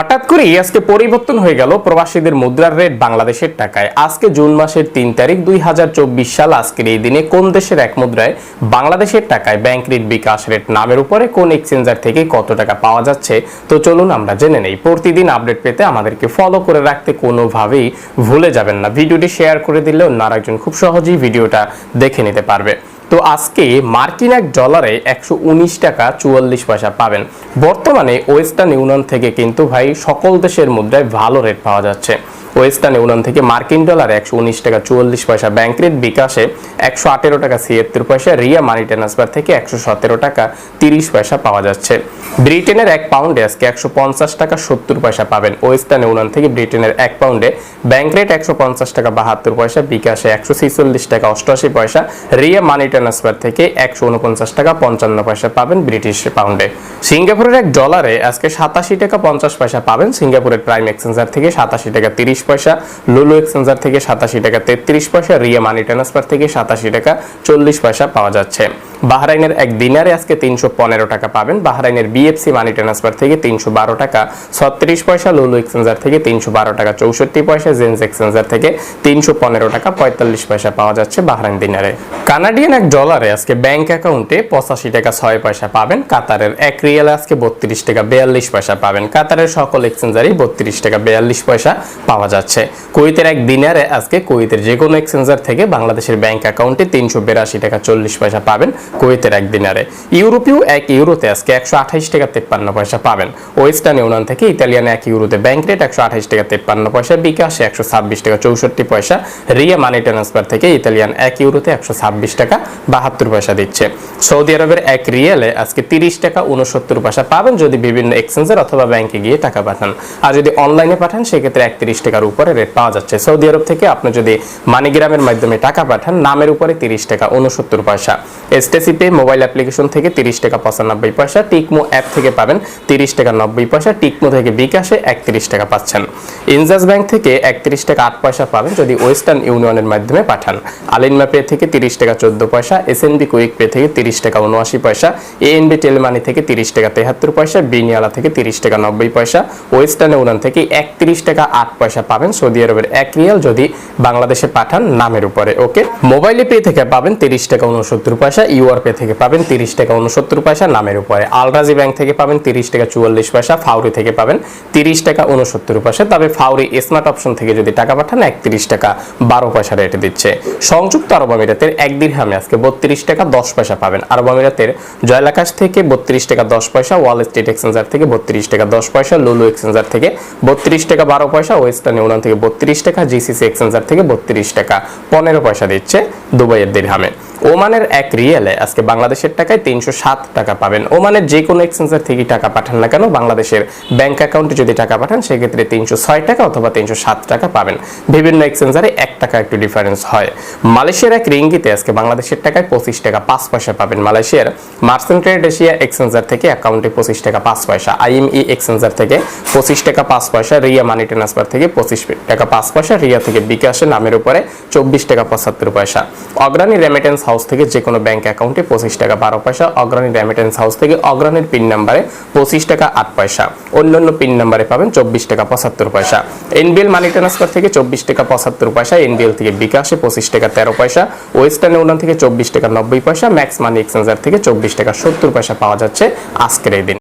হঠাৎ করে আজকে পরিবর্তন হয়ে গেল প্রবাসীদের মুদ্রার রেট বাংলাদেশের টাকায়। আজকে জুন মাসের তিন তারিখ দুই হাজার চব্বিশ সাল, আজকের এই দিনে কোন দেশের এক মুদ্রায় বাংলাদেশের টাকায় ব্যাংক রেট বিকাশ রেট নামের উপরে কোন এক্সচেঞ্জার থেকে কত টাকা পাওয়া যাচ্ছে? তো চলুন আমরা জেনে নেই। প্রতিদিন আপডেট পেতে আমাদেরকে ফলো করে রাখতে কোনোভাবেই ভুলে যাবেন না। ভিডিওটি শেয়ার করে দিলে অন্য আরেকজন খুব সহজেই ভিডিওটা দেখে নিতে পারবে। তো আজকে মার্কিন এক ডলারে একশো উনিশ টাকা চুয়াল্লিশ পয়সা পাবেন। বর্তমানে ওয়েস্টার্ন ইউনিয়ন থেকে কিন্তু ভাই সকল দেশের মুদ্রায় ভালো রেট পাওয়া যাচ্ছে। ওয়েস্টার্ন ইউনিয়ন থেকে মার্কিন ডলার একশো উনিশ টাকা চুয়াল্লিশ পয়সা। ব্যাংক রেট বিকাশে একশো আঠেরো টাকা ছিয়াত্তর পয়সা। রিয়া মানি ট্রান্সফার থেকে একশো সতেরো টাকা তিরিশ পয়সা পাওয়া যাচ্ছে। ব্রিটেনের এক পাউন্ডে আজকে একশো পঞ্চাশ টাকা সত্তর পয়সা পাবেন। ওয়েস্টার্ন ইউনিয়ন থেকে ব্রিটেনের এক পাউন্ডে ব্যাংক রেট একশো পঞ্চাশ টাকা বাহাত্তর পয়সা, বিকাশে একশো ছিচল্লিশ টাকা অষ্টআশি পয়সা। রিয়া মানি ট্রান্সফার থেকে একশো উনপঞ্চাশ টাকা পঞ্চান্ন পয়সা পাবেন ব্রিটিশ পাউন্ডে। সিঙ্গাপুরের এক ডলারে আজকে সাতাশি টাকা পঞ্চাশ পয়সা পাবেন। সিঙ্গাপুরের প্রাইম এক্সচেঞ্জার থেকে সাতাশি টাকা তিরিশ পয়সা লুলু এক্সচেঞ্জার থেকে সাতাশি টাকা, তেত্রিশ পয়সা রিয়া মানি ট্রান্সফার থেকে সাতাশি টাকা, চল্লিশ পয়সা পাওয়া যাচ্ছে। বাহরাইনের এক দিনারে আজকে তিনশো পনেরো টাকা পাবেন। বাহরাইনের বিএফসি মানি ট্রান্সফার থেকে তিনশো বারো টাকা, ছত্রিশ পয়সা লুলু এক্সচেঞ্জার থেকে তিনশো বারো টাকা, চৌষট্টি পয়সা জেন্স এক্সচেঞ্জার থেকে তিনশো পনেরো টাকা, পঁয়তাল্লিশ পয়সা পাওয়া যাচ্ছে বাহরাইন দিনারে। কানাডিয়ান এক ডলারে আজকে ব্যাংক অ্যাকাউন্টে পঁচাশি টাকা ছয় পয়সা পাবেন। কাতারের এক রিয়ালে আজকে বত্রিশ টাকা বিয়াল্লিশ পয়সা পাবেন। কাতারের সকল এক্সচেঞ্জারই বত্রিশ টাকা বিয়াল্লিশ পয়সা পাওয়া যাচ্ছে। কুয়েতের এক দিনারে আজকে কুয়েতের যে কোনো এক্সচেঞ্জার থেকে বাংলাদেশের ব্যাংক অ্যাকাউন্টে তিনশো বিরাশি টাকা চল্লিশ পয়সা পাবেন কুয়েতের এক দিনারে ইউরোপীয় এক ইউরোতে আজকে একশো আঠাইশ টাকা তেপ্পান্ন পয়সা পাবেন। ওয়েস্টার্ন ইউনিয়ন থেকে ইতালিয়ান এক ইউরোতে ব্যাংক রেট একশো আঠাইশ টাকা তেপ্পান্ন পয়সা, বিকাশে একশো ছাব্বিশ টাকা চৌষট্টি পয়সা, রিয়া মানি ট্রান্সফার থেকে ইতালিয়ান এক ইউরোতে একশো ছাব্বিশ টাকা বাহাত্তর পয়সা দিচ্ছে। সৌদি আরবের এক রিয়েলে আজকে তিরিশ টাকা উনসত্তর পয়সা পাবেন যদি বিভিন্ন এক্সচেঞ্জার অথবা ব্যাংকে গিয়ে টাকা পাঠান। আর যদি অনলাইনে পাঠান, সেক্ষেত্রে একত্রিশ টাকার উপরে রেট পাওয়া যাচ্ছে। সৌদি আরব থেকে আপনি যদি মানিগ্রামের মাধ্যমে টাকা পাঠান, নামের উপরে তিরিশ টাকা উনসত্তর পয়সা। এসটিসি পে, মোবাইল অ্যাপ্লিকেশন থেকে তিরিশ টাকা পঁচানব্বই পয়সা। টিকমো অ্যাপ থেকে পাবেন তিরিশ টাকা নব্বই পয়সা। টিকমো থেকে বিকাশে একত্রিশ টাকা পাচ্ছেন। ইনজাস ব্যাংক থেকে একত্রিশ টাকা আট পয়সা পাবেন যদি ওয়েস্টার্ন ইউনিয়নের মাধ্যমে পাঠান। আলিনমা পে থেকে তিরিশ টাকা চোদ্দ পয়সা। এসএনবি কুইক পে থেকে তিরিশ টাকা উনআশি পয়সা। এএনবি টেলিমানি থেকে তিরিশ টাকা তেহাত্তর পয়সা। বিনিয়ালা থেকে তিরিশ টাকা নব্বই পয়সা। ওয়েস্টার্ন ইউনিয়ন থেকে একত্রিশ টাকা আট পয়সা পাবেন সৌদি আরবের এক রিয়াল যদি বাংলাদেশে পাঠান নামের উপরে, ওকে? মোবাইলে পে থেকে পাবেন তিরিশ টাকা উনসত্তর পয়সা, ইউআর পে থেকে পাবেন তিরিশ টাকা উনসত্তর পয়সা নামের উপরে। আলরাজি ব্যাংক থেকে পাবেন তিরিশ টাকা চুয়াল্লিশ পয়সা, ফাউরি থেকে পাবেন তিরিশ টাকা উনসত্তর পয়সা। তবে ফাউরি স্মার্ট অপশন থেকে যদি টাকা পাঠান, একত্রিশ টাকা বারো পয়সা রেটে দিচ্ছে। সংযুক্ত আরব আমিরাতের এক দিরহামে আজকে বত্রিশ টাকা দশ পয়সা পাবেন। আরব আমিরাতের জয়লাকাশ থেকে বত্রিশ টাকা দশ পয়সা, ওয়াল স্ট্রিট এক্সচেঞ্জার থেকে বত্রিশ টাকা দশ পয়সা, লুলু এক্সচেঞ্জার থেকে বত্রিশ টাকা বারো পয়সা, ওয়েস্টার্ন ইউনিয়ন থেকে বত্রিশ টাকা জিসিসি এক্সচেঞ্জার থেকে বত্রিশ টাকা। পনেরো পয়সা দিচ্ছে দুবাইয়ের দিরহামে। ওমানের এক রিয়েলে আজকে বাংলাদেশের টাকায় তিনশো সাত টাকা পাবেন। ওমানের যে কোনো এক্সচেঞ্জার থেকে টাকা পাঠান না কেন, বাংলাদেশের ব্যাংক অ্যাকাউন্টে যদি টাকা পাঠান, সেক্ষেত্রে তিনশো ছয় টাকা অথবা তিনশো সাত টাকা পাবেন। বিভিন্ন এক্সচেঞ্জারে এক টাকা একটু ডিফারেন্স হয়। মালয়েশিয়ার এক রিঙ্গিতে আজকে বাংলাদেশের টাকায় পঁচিশ টাকা পাঁচ পয়সা পাবেন। মালয়েশিয়ার মার্সেন্ট ট্রেড এশিয়া এক্সচেঞ্জার থেকে অ্যাকাউন্টে পঁচিশ টাকা পাঁচ পয়সা। আইএমই এক্সচেঞ্জার থেকে পঁচিশ টাকা পাঁচ পয়সা, রিয়া মানি ট্রান্সফার থেকে পঁচিশ টাকা পাঁচ পয়সা, রিয়া থেকে বিকাশে নামের উপরে চব্বিশ টাকা পঁচাত্তর পয়সা। অগ্রণী রেমিটেন্স হাউস থেকে যে কোনো ব্যাংক অ্যাকাউন্টে পঁচিশ টাকা বারো পয়সা, অগ্রণী রেমিটেন্স হাউস থেকে অগ্রণীর পিন নাম্বারে পঁচিশ টাকা আট পয়সা। অন্যান্য পিন নাম্বারে পাবেন চব্বিশ টাকা পঁচাত্তর পয়সা। এনবিএল মানি ট্রান্সফার থেকে চব্বিশ টাকা পঁচাত্তর পয়সা এনবিএল থেকে বিকাশে পঁচিশ টাকা তেরো পয়সা ওয়েস্টার্ন ইউনিয়ন থেকে চব্বিশ টাকা নব্বই পয়সা ম্যাক্স মানি এক্সচেঞ্জার থেকে চব্বিশ টাকা সত্তর পয়সা পাওয়া যাচ্ছে আজকের এই দিন।